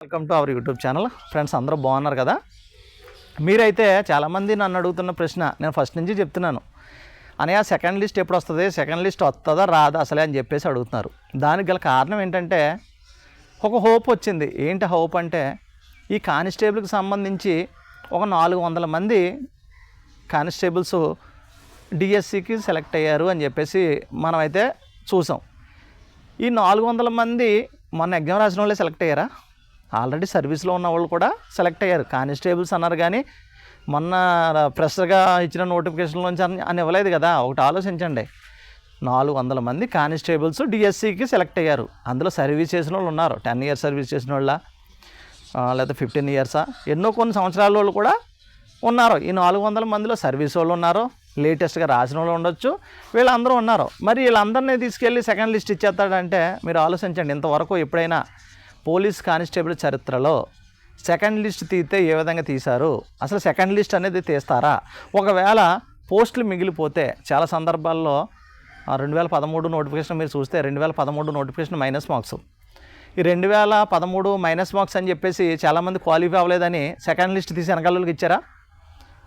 Welcome to our YouTube channel friends అందరూ బాగున్నారు కదా? మీరైతే చాలామంది నన్ను అడుగుతున్న ప్రశ్న నేను ఫస్ట్ నుంచి చెప్తున్నాను. అనయా సెకండ్ లిస్ట్ ఎప్పుడు వస్తుంది? సెకండ్ లిస్ట్ వస్తుందా రాదా? అసలే అని చెప్పేసి అడుగుతున్నారు. దానికి గల కారణం ఏంటంటే ఒక హోప్ వచ్చింది. ఏంటి హోప్ అంటే ఈ కానిస్టేబుల్కి సంబంధించి ఒక నాలుగు వందల మంది కానిస్టేబుల్స్ డిఎస్సికి సెలెక్ట్ అయ్యారు అని చెప్పేసి మనమైతే చూసాం. ఈ నాలుగు వందల మంది మొన్న ఎగ్జామ్ రాసిన వాళ్ళే సెలెక్ట్ అయ్యారా? ఆల్రెడీ సర్వీస్లో ఉన్న వాళ్ళు కూడా సెలెక్ట్ అయ్యారు. కానిస్టేబుల్స్ అన్నారు కానీ మొన్న ఫ్రెషర్గా ఇచ్చిన నోటిఫికేషన్లోంచి అని అని ఇవ్వలేదు కదా ఒకటి ఆలోచించండి. నాలుగు వందల మంది కానిస్టేబుల్స్ డిఎస్సికి సెలెక్ట్ అయ్యారు. అందులో సర్వీస్ చేసిన వాళ్ళు ఉన్నారు. టెన్ ఇయర్స్ సర్వీస్ చేసిన వాళ్ళ లేదా ఫిఫ్టీన్ ఇయర్సా ఎన్నో కొన్ని సంవత్సరాల వాళ్ళు కూడా ఉన్నారు. ఈ నాలుగు వందల మందిలో సర్వీస్ వాళ్ళు ఉన్నారు. లేటెస్ట్గా రాసిన వాళ్ళు ఉండొచ్చు. వీళ్ళందరూ ఉన్నారు. మరి వీళ్ళందరినీ తీసుకెళ్ళి సెకండ్ లిస్ట్ ఇచ్చేస్తాడంటే మీరు ఆలోచించండి. ఇంతవరకు ఎప్పుడైనా పోలీస్ కానిస్టేబుల్ చరిత్రలో సెకండ్ లిస్ట్ తీస్తే ఏ విధంగా తీశారు? అసలు సెకండ్ లిస్ట్ అనేది తీస్తారా? ఒకవేళ పోస్టులు మిగిలిపోతే చాలా సందర్భాల్లో రెండు వేల పదమూడు నోటిఫికేషన్ మీరు చూస్తే రెండు వేల పదమూడు నోటిఫికేషన్ మైనస్ మార్క్స్. ఈ రెండు వేల పదమూడు మైనస్ మార్క్స్ అని చెప్పేసి చాలామంది క్వాలిఫై అవ్వలేదని సెకండ్ లిస్ట్ తీసి వెనకాలకి ఇచ్చారా?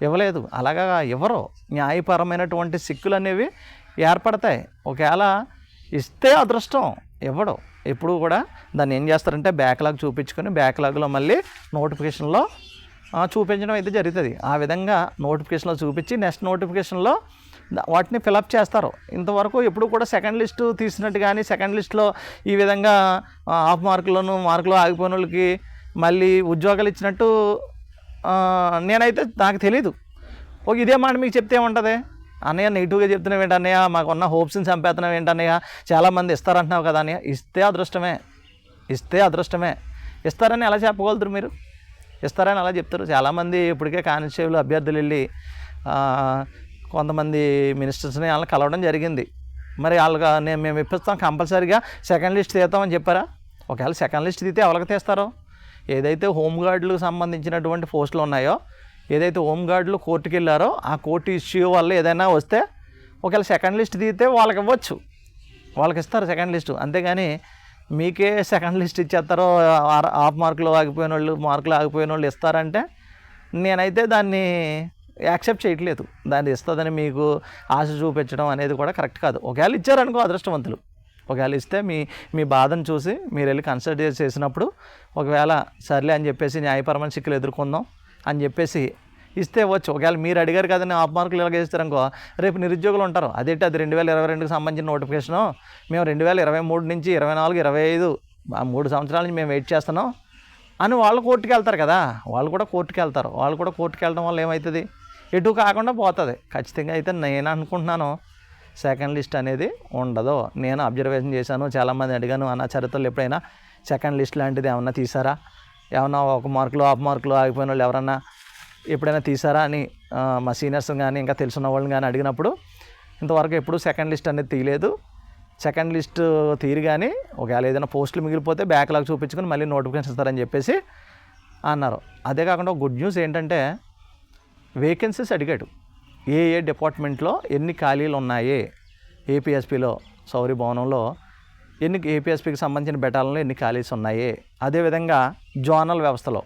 ఇవ్వలేదు. అలాగా ఇవ్వరు న్యాయపరమైనటువంటి సిక్కులు అనేవి ఏర్పడతాయి. ఒకవేళ ఇస్తే అదృష్టం. ఇవ్వడు. ఎప్పుడు కూడా దాన్ని ఏం చేస్తారంటే బ్యాక్లాగ్ చూపించుకొని బ్యాక్లాగ్లో మళ్ళీ నోటిఫికేషన్లో చూపించడం అయితే జరుగుతుంది. ఆ విధంగా నోటిఫికేషన్లో చూపించి నెక్స్ట్ నోటిఫికేషన్లో వాటిని ఫిలప్ చేస్తారు. ఇంతవరకు ఎప్పుడు కూడా సెకండ్ లిస్టు తీసినట్టు కానీ సెకండ్ లిస్ట్లో ఈ విధంగా హాఫ్ మార్కులను మార్కులు ఆగిపోయిన వాళ్ళకి మళ్ళీ ఉద్యోగాలు ఇచ్చినట్టు నేనైతే నాకు తెలీదు. ఒక ఇదే మాట మీకు చెప్తే ఏముంటుంది? అన్నయ్య నెగిటివ్గా చెప్తున్నావు ఏంటి అన్నయ్య? మాకున్న హోప్స్ని చంపేస్తున్నావు ఏంటి అన్నయ్య? చాలామంది ఇస్తారంటున్నావు కదా అన్నయ్య? ఇస్తే అదృష్టమే. ఇస్తే అదృష్టమే. ఇస్తారని ఎలా చెప్పగలుగుతారు మీరు? ఇస్తారని అలా చెప్తారు? చాలామంది ఇప్పటికే కానిస్టేబుల్ అభ్యర్థులు వెళ్ళి కొంతమంది మినిస్టర్స్ని వాళ్ళని కలవడం జరిగింది. మరి వాళ్ళకి నేను మేము ఇప్పిస్తాం కంపల్సరీగా. సెకండ్ లిస్ట్ తీస్తామని చెప్పారా? ఒకవేళ సెకండ్ లిస్ట్ తీస్తే ఎవరికి తీస్తారో? ఏదైతే హోమ్ గార్డులకు సంబంధించినటువంటి పోస్టులు ఉన్నాయో ఏదైతే హోంగార్డులు కోర్టుకి వెళ్ళారో ఆ కోర్టు ఇష్యూ వల్ల ఏదైనా వస్తే ఒకవేళ సెకండ్ లిస్ట్ తీస్తే వాళ్ళకి ఇవ్వచ్చు. వాళ్ళకి ఇస్తారు సెకండ్ లిస్టు. అంతేగాని మీకే సెకండ్ లిస్ట్ ఇచ్చేస్తారో హాఫ్ మార్కులు ఆగిపోయిన వాళ్ళు మార్కులు ఆగిపోయిన వాళ్ళు ఇస్తారంటే నేనైతే దాన్ని యాక్సెప్ట్ చేయట్లేదు. దాన్ని ఇస్తుందని మీకు ఆశ చూపించడం అనేది కూడా కరెక్ట్ కాదు. ఒకవేళ ఇచ్చారనుకో అదృష్టవంతులు. ఒకవేళ ఇస్తే మీ మీ బాధను చూసి మీరు వెళ్ళి కన్సల్ట్ చేసినప్పుడు ఒకవేళ సర్లే అని చెప్పేసి న్యాయపరమైన చిక్కులు ఎదుర్కొందాం. అని చెప్పేసి ఇస్తే వచ్చు ఒకవేళ మీరు అడిగారు కదని ఆఫ్ మార్కులు ఇలాగ ఇస్తారనుకో రేపు నిరుద్యోగులు ఉంటారు. అదేంటి అది రెండు వేల ఇరవై రెండుకి సంబంధించిన నోటిఫికేషను. మేము రెండు వేల ఇరవై మూడు నుంచి ఇరవై నాలుగు ఇరవై ఐదు మూడు సంవత్సరాల నుంచి మేము వెయిట్ చేస్తున్నాం అని వాళ్ళు కోర్టుకి వెళ్తారు కదా. వాళ్ళు కూడా కోర్టుకి వెళ్తారు. వాళ్ళు కూడా కోర్టుకి వెళ్ళడం వల్ల ఏమవుతుంది ఎటు కాకుండా పోతుంది. ఖచ్చితంగా అయితే నేను అనుకుంటున్నాను సెకండ్ లిస్ట్ అనేది ఉండదు. నేను అబ్జర్వేషన్ చేశాను చాలామంది అడిగాను అన్న చరిత్రలో ఎప్పుడైనా సెకండ్ లిస్ట్ లాంటిది ఏమన్నా తీసారా? ఏమన్నా ఒక మార్కులు హాఫ్ మార్కులు ఆగిపోయిన వాళ్ళు ఎవరన్నా ఎప్పుడైనా తీసారా అని మా సీనియర్స్ కానీ ఇంకా తెలుసున్న వాళ్ళని కానీ అడిగినప్పుడు ఇంతవరకు ఎప్పుడు సెకండ్ లిస్ట్ అనేది తీయలేదు. సెకండ్ లిస్ట్ తీరు కానీ ఒకవేళ ఏదైనా పోస్టులు మిగిలిపోతే బ్యాక్లాగ్ చూపించుకొని మళ్ళీ నోటిఫికేషన్ ఇస్తారని చెప్పేసి అన్నారు. అదే కాకుండా గుడ్ న్యూస్ ఏంటంటే వేకెన్సీస్ అడిగాడు. ఏ ఏ డిపార్ట్మెంట్లో ఎన్ని ఖాళీలు ఉన్నాయి? ఏపీఎస్పీలో సౌరి భవనంలో ఎన్ని ఏపీఎస్పీకి సంబంధించిన బెటాలలో ఎన్ని ఖాళీస్ ఉన్నాయి? అదేవిధంగా జోనల్ వ్యవస్థలో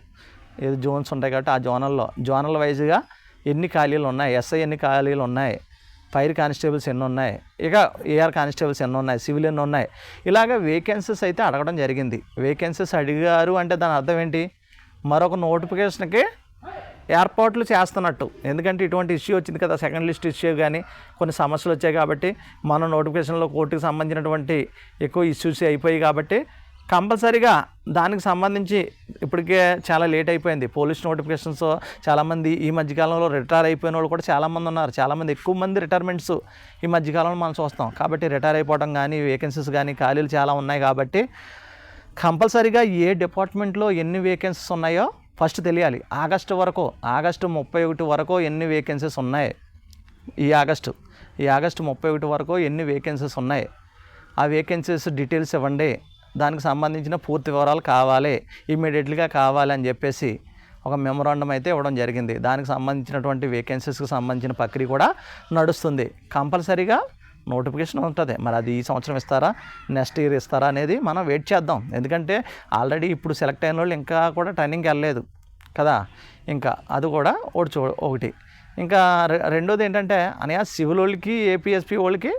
ఏది జోన్స్ ఉంటాయి కాబట్టి ఆ జోనల్లో జోనల్ వైజ్గా ఎన్ని ఖాళీలు ఉన్నాయి? ఎస్ఐ ఎన్ని ఖాళీలు ఉన్నాయి? ఫైర్ కానిస్టేబుల్స్ ఎన్ని ఉన్నాయి? ఇక ఏఆర్ కానిస్టేబుల్స్ ఎన్ని ఉన్నాయి? సివిల్ ఎన్ని ఉన్నాయి? ఇలాగ వేకెన్సీస్ అయితే అడగడం జరిగింది. వేకెన్సీస్ అడిగారు అంటే దాని అర్థం ఏంటి? మరొక నోటిఫికేషన్కి ఏర్పాట్లు చేస్తున్నట్టు. ఎందుకంటే ఇటువంటి ఇష్యూ వచ్చింది కదా సెకండ్ లిస్ట్ ఇష్యూ కానీ కొన్ని సమస్యలు వచ్చాయి కాబట్టి మన నోటిఫికేషన్లో కోర్టుకి సంబంధించినటువంటి ఎక్కువ ఇష్యూస్ అయిపోయాయి కాబట్టి కంపల్సరీగా దానికి సంబంధించి ఇప్పటికే చాలా లేట్ అయిపోయింది. పోలీస్ నోటిఫికేషన్స్ చాలామంది ఈ మధ్యకాలంలో రిటైర్ అయిపోయిన వాళ్ళు కూడా చాలామంది ఉన్నారు. చాలామంది ఎక్కువ మంది రిటైర్మెంట్స్ ఈ మధ్యకాలంలో మనం చూస్తాం. కాబట్టి రిటైర్ అయిపోవడం కానీ వేకెన్సీస్ కానీ ఖాళీలు చాలా ఉన్నాయి కాబట్టి కంపల్సరీగా ఏ డిపార్ట్మెంట్లో ఎన్ని వేకెన్సీస్ ఉన్నాయో ఫస్ట్ తెలియాలి. ఆగస్టు వరకు ఆగస్టు ముప్పై ఒకటి వరకు ఎన్ని వేకెన్సీస్ ఉన్నాయి? ఈ ఆగస్టు ఈ ఆగస్టు ముప్పై ఒకటి వరకు ఎన్ని వేకెన్సీస్ ఉన్నాయి? ఆ వేకెన్సీస్ డీటెయిల్స్ ఇవ్వండి. దానికి సంబంధించిన పూర్తి వివరాలు కావాలి. ఇమీడియట్లీగా కావాలి అని చెప్పేసి ఒక మెమొరాండం అయితే ఇవ్వడం జరిగింది. దానికి సంబంధించినటువంటి వేకెన్సీస్కి సంబంధించిన ప్రక్రియ కూడా నడుస్తుంది. కంపల్సరీగా నోటిఫికేషన్ ఉంటుంది. మరి అది ఈ సంవత్సరం ఇస్తారా? నెక్స్ట్ ఇయర్ ఇస్తారా అనేది మనం వెయిట్ చేద్దాం. ఎందుకంటే ఆల్రెడీ ఇప్పుడు సెలెక్ట్ అయిన వాళ్ళు ఇంకా కూడా ట్రైనింగ్కి వెళ్ళలేదు కదా. ఇంకా అది కూడా ఒకటి చూ ఒకటి. ఇంకా రె- రెండోది ఏంటంటే అనయా సివిల్ వాళ్ళకి ఏపీఎస్పీ వాళ్ళకి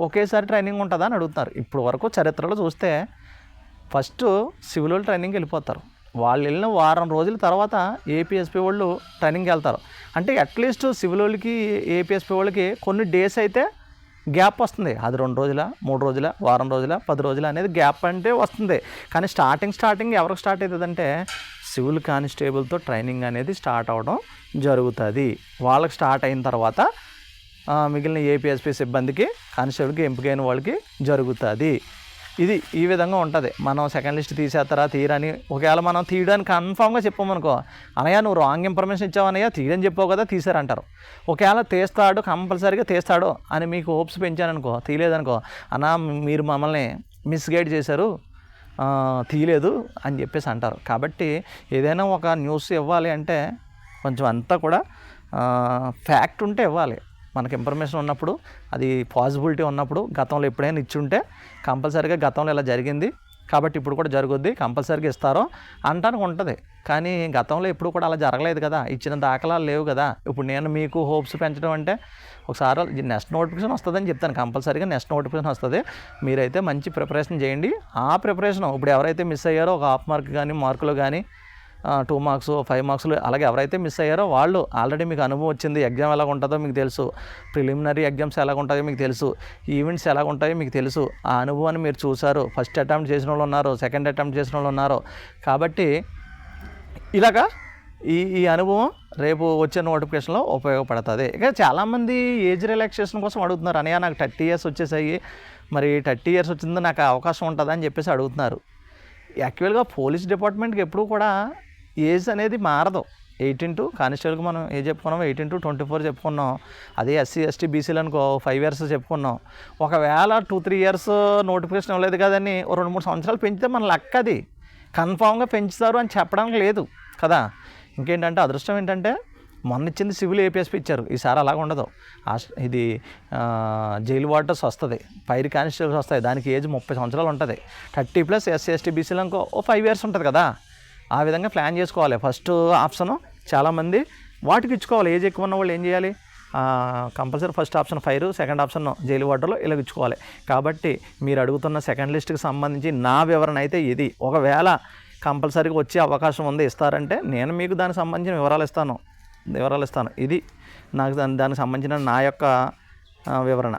ఒకేసారి ట్రైనింగ్ ఉంటుందా అని అడుగుతున్నారు. ఇప్పుడు వరకు చరిత్రలో చూస్తే ఫస్ట్ సివిల్ వాళ్ళు ట్రైనింగ్కి వెళ్ళిపోతారు. వాళ్ళు వెళ్ళిన వారం రోజుల తర్వాత ఏపీఎస్పీ వాళ్ళు ట్రైనింగ్కి వెళ్తారు. అంటే అట్లీస్ట్ సివిల్ వాళ్ళకి ఏపీఎస్పీ వాళ్ళకి కొన్ని డేస్ అయితే గ్యాప్ వస్తుంది. అది రెండు రోజుల మూడు రోజుల వారం రోజుల పది రోజుల అనేది గ్యాప్ అంటే వస్తుంది. కానీ స్టార్టింగ్ స్టార్టింగ్ ఎవరికి స్టార్ట్ అవుతుందంటే సివిల్ కానిస్టేబుల్తో ట్రైనింగ్ అనేది స్టార్ట్ అవడం జరుగుతుంది. వాళ్ళకి స్టార్ట్ అయిన తర్వాత మిగిలిన ఏపీఎస్పీ సిబ్బందికి కానిస్టేబుల్కి ఎంపికైన వాళ్ళకి జరుగుతుంది. ఇది ఈ విధంగా ఉంటుంది. మనం సెకండ్ లిస్ట్ తీసేస్తారా తీయరని ఒకవేళ మనం తీయడానికి కన్ఫామ్గా చెప్పామనుకో అనయ్య నువ్వు రాంగ్ ఇన్ఫర్మేషన్ ఇచ్చావు అనయ్య తీయని చెప్పావు కదా తీసారంటారు. ఒకవేళ తీస్తాడు కంపల్సరీగా తీస్తాడు అని మీకు హోప్స్ పెంచాననుకో తీయలేదనుకో అన్న మీరు మమ్మల్ని మిస్గైడ్ చేశారు తీయలేదు అని చెప్పేసి అంటారు. కాబట్టి ఏదైనా ఒక న్యూస్ ఇవ్వాలి అంటే కొంచెం అంతా కూడా ఫ్యాక్ట్ ఉంటే ఇవ్వాలి. మనకి ఇన్ఫర్మేషన్ ఉన్నప్పుడు అది పాసిబిలిటీ ఉన్నప్పుడు గతంలో ఎప్పుడైనా ఇచ్చుంటే కంపల్సరీగా గతంలో ఇలా జరిగింది. కాబట్టి ఇప్పుడు కూడా జరుగుద్ది కంపల్సరీగా ఇస్తారో అంటానికి ఉంటుంది. కానీ గతంలో ఎప్పుడు కూడా అలా జరగలేదు కదా ఇచ్చిన దాఖలాలు లేవు కదా. ఇప్పుడు నేను మీకు హోప్స్ పెంచడం అంటే ఒకసారి నెక్స్ట్ నోటిఫికేషన్ వస్తుందని చెప్తాను. కంపల్సరీగా నెక్స్ట్ నోటిఫికేషన్ వస్తుంది. మీరైతే మంచి ప్రిపరేషన్ చేయండి. ఆ ప్రిపరేషన్ ఇప్పుడు ఎవరైతే మిస్ అయ్యారో ఒక హాఫ్ మార్క్ కానీ మార్కులు కానీ టూ మార్క్స్ ఫైవ్ మార్క్స్లు అలాగే ఎవరైతే మిస్ అయ్యారో వాళ్ళు ఆల్రెడీ మీకు అనుభవం వచ్చింది ఎగ్జామ్ ఎలా ఉంటుందో మీకు తెలుసు. ప్రిలిమినరీ ఎగ్జామ్స్ ఎలా ఉంటాయో మీకు తెలుసు. ఈవెంట్స్ ఎలా ఉంటాయో మీకు తెలుసు. ఆ అనుభవాన్ని మీరు చూసారు ఫస్ట్ అటెంప్ట్ చేసిన వాళ్ళు ఉన్నారు సెకండ్ అటెంప్ట్ చేసిన వాళ్ళు ఉన్నారు. కాబట్టి ఇలాగా ఈ ఈ అనుభవం రేపు వచ్చే నోటిఫికేషన్లో ఉపయోగపడుతుంది. ఇక చాలామంది ఏజ్ రిలాక్సేషన్ కోసం అడుగుతున్నారు అనయ్య నాకు థర్టీ ఇయర్స్ వచ్చేసాయి. మరి థర్టీ ఇయర్స్ వచ్చిందో నాకు అవకాశం ఉంటుందా? అని చెప్పేసి అడుగుతున్నారు. యాక్చువల్గా పోలీస్ డిపార్ట్మెంట్కి ఎప్పుడు కూడా ఏజ్ అనేది మారదు. ఎయిటీన్ టు కానిస్టేబుల్కి మనం ఏ చెప్పుకున్నాం ఎయిటీన్ టు ట్వంటీ ఫోర్ చెప్పుకున్నాం. అదే ఎస్సీ ఎస్టీ బీసీలు అనుకో ఫైవ్ ఇయర్స్ చెప్పుకున్నాం. ఒకవేళ టూ త్రీ ఇయర్స్ నోటిఫికేషన్ ఇవ్వలేదు కదని రెండు మూడు సంవత్సరాలు పెంచితే మన లెక్క అది. కన్ఫామ్గా పెంచుతారు అని చెప్పడానికి లేదు. కదా? ఇంకేంటంటే అదృష్టం ఏంటంటే మొన్న ఇచ్చింది సివిల్ ఏపీఎస్పీ ఇచ్చారు. ఈసారి అలాగ ఉండదు. ఆస్- ఇది జైలు వాటర్స్ వస్తుంది. పైరు కానిస్టేబుల్స్ వస్తాయి. దానికి ఏజ్ ముప్పై సంవత్సరాలు ఉంటుంది. థర్టీ ప్లస్ ఎస్సీ ఎస్టీ బీసీలు అనుకో ఓ ఫైవ్ ఇయర్స్ ఉంటుంది కదా? ఆ విధంగా ప్లాన్ చేసుకోవాలి. ఫస్ట్ ఆప్షను చాలామంది వాటికి ఇచ్చుకోవాలి. ఏజ్ ఎక్కువ ఉన్న వాళ్ళు ఏం చేయాలి? Compulsory first option fire second option jail వాటర్లో ఇలా ఇచ్చుకోవాలి. కాబట్టి మీరు అడుగుతున్న సెకండ్ లిస్ట్కి సంబంధించి నా వివరణ అయితే ఇది. ఒకవేళ కంపల్సరీగా వచ్చే అవకాశం ఉంది ఇస్తారంటే నేను మీకు దానికి సంబంధించిన వివరాలు ఇస్తాను. వివరాలు ఇస్తాను. ఇది నాకు దాని దానికి సంబంధించిన నా యొక్క వివరణ.